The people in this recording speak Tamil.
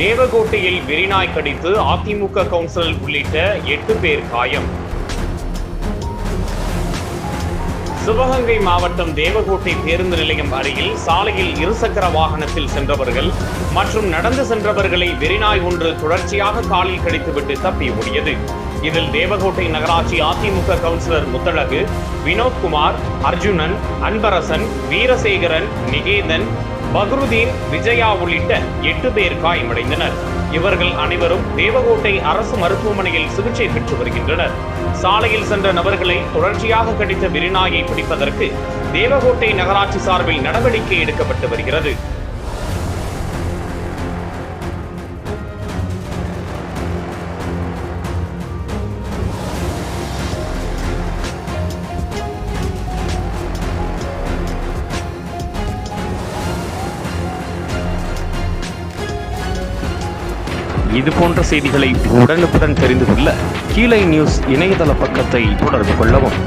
தேவகோட்டையில் வெறிநாய் கடித்து அதிமுக கவுன்சிலர் உள்ளிட்ட எட்டு பேர் காயம். சிவகங்கை மாவட்டம் தேவகோட்டை பேருந்து நிலையம் அருகில் சாலையில் இருசக்கர வாகனத்தில் சென்றவர்கள் மற்றும் நடந்து சென்றவர்களை வெறிநாய் ஒன்று தொடர்ச்சியாக காலில் கடித்துவிட்டு தப்பி ஓடியது. இதில் தேவகோட்டை நகராட்சி அதிமுக கவுன்சிலர் முத்தழகு வினோத்குமார் அர்ஜுனன் அன்பரசன் வீரசேகரன் நிகேதன் பக்ருதீன் விஜயா உள்ளிட்ட எட்டு பேர் காயமடைந்தனர். இவர்கள் அனைவரும் தேவகோட்டை அரசு மருத்துவமனையில் சிகிச்சை பெற்று வருகின்றனர். சாலையில் சென்ற நபர்களை தொடர்ச்சியாக கடித்த விரிநாயை பிடிப்பதற்கு தேவகோட்டை நகராட்சி சார்பில் நடவடிக்கை எடுக்கப்பட்டு வருகிறது. இது போன்ற செய்திகளை உடனுக்குடன் தெரிந்து கொள்ள கீழே நியூஸ் இணையதள பக்கத்தை தொடர்பு கொள்ளவும்.